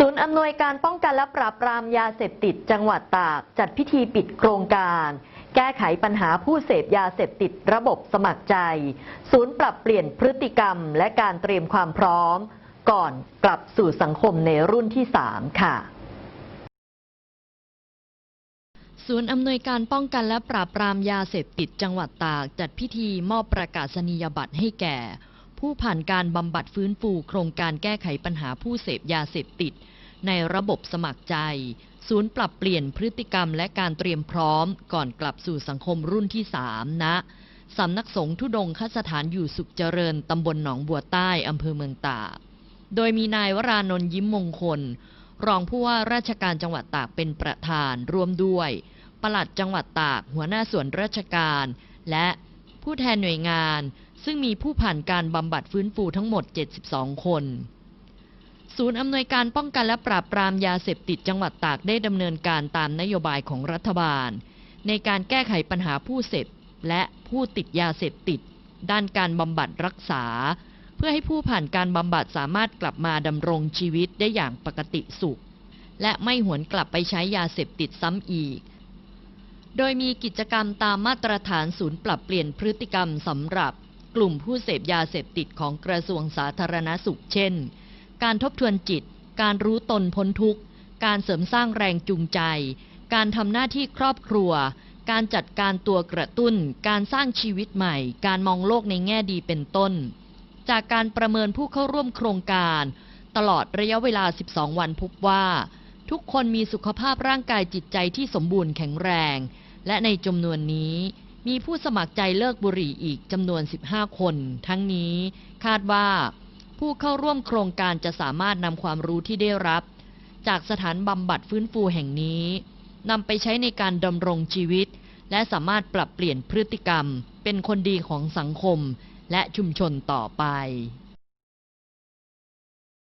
ศูนย์อำนวยการป้องกันและปราบปรามยาเสพติดจังหวัดตาก จัดพิธีปิดโครงการ แก้ไขปัญหาผู้เสพยาเสพติดระบบสมัครใจ ศูนย์ปรับเปลี่ยนพฤติกรรมและการเตรียมความพร้อม ก่อนกลับสู่สังคมในรุ่นที่ 3 ค่ะศูนย์อำนวยการป้องกันและปราบปรามยาเสพติดจังหวัดตาก จัดพิธีมอบประกาศนียบัตรให้แก่ ผู้ผ่านการบำบัดฟื้นฟูโครงการแก้ไขปัญหาผู้เสพยาเสพติด ในระบบสมัครใจ ศูนย์ปรับเปลี่ยนพฤติกรรมและการเตรียมพร้อม ก่อนกลับสู่สังคมรุ่นที่3ณสำนักสงฆ์ทุดงคสถานอยู่สุขเจริญตำบลหนองบัวใต้อำเภอเมืองตากโดยมีนายวรานนท์ยิ้มมงคล รองผู้ว่าราชการจังหวัดตากเป็นประธานร่วมด้วยปลัดจังหวัดตากหัวหน้าส่วนราชการ และผู้แทนหน่วยงาน ซึ่งมีผู้ผ่านการบำบัดฟื้นฟูทั้งหมด 72 คน ศูนย์อำนวยการป้องกันและปราบปรามยาเสพติดจังหวัดตากได้ดำเนินการตามนโยบายของรัฐบาล ในการแก้ไขปัญหาผู้เสพและผู้ติดยาเสพติด ด้านการบำบัดรักษา เพื่อให้ผู้ผ่านการบำบัดสามารถกลับมาดำรงชีวิตได้อย่างปกติสุข และไม่หวนกลับไปใช้ยาเสพติดซ้ำอีกโดยมีกิจกรรมตามมาตรฐานศูนย์ปรับเปลี่ยนพฤติกรรมสำหรับ กลุ่มผู้เสพยาเสพติดของกระทรวงสาธารณสุข เช่น การทบทวนจิต การรู้ตนพ้นทุกข์ การเสริมสร้างแรงจูงใจ การทำหน้าที่ครอบครัว การจัดการตัวกระตุ้น การสร้างชีวิตใหม่ การมองโลกในแง่ดีเป็นต้น จากการประเมินผู้เข้าร่วมโครงการ ตลอดระยะเวลา 12 วันพบว่า ทุกคนมีสุขภาพร่างกายจิตใจที่สมบูรณ์แข็งแรง และในจำนวนนี้ มีผู้สมัครใจเลิกบุหรี่อีกจำนวน 15 คน ทั้งนี้คาดว่าผู้เข้าร่วมโครงการจะสามารถนำความรู้ที่ได้รับ จากสถานบำบัดฟื้นฟูแห่งนี้นำไปใช้ในการดำรงชีวิต และสามารถปรับเปลี่ยนพฤติกรรม เป็นคนดีของสังคมและชุมชนต่อไป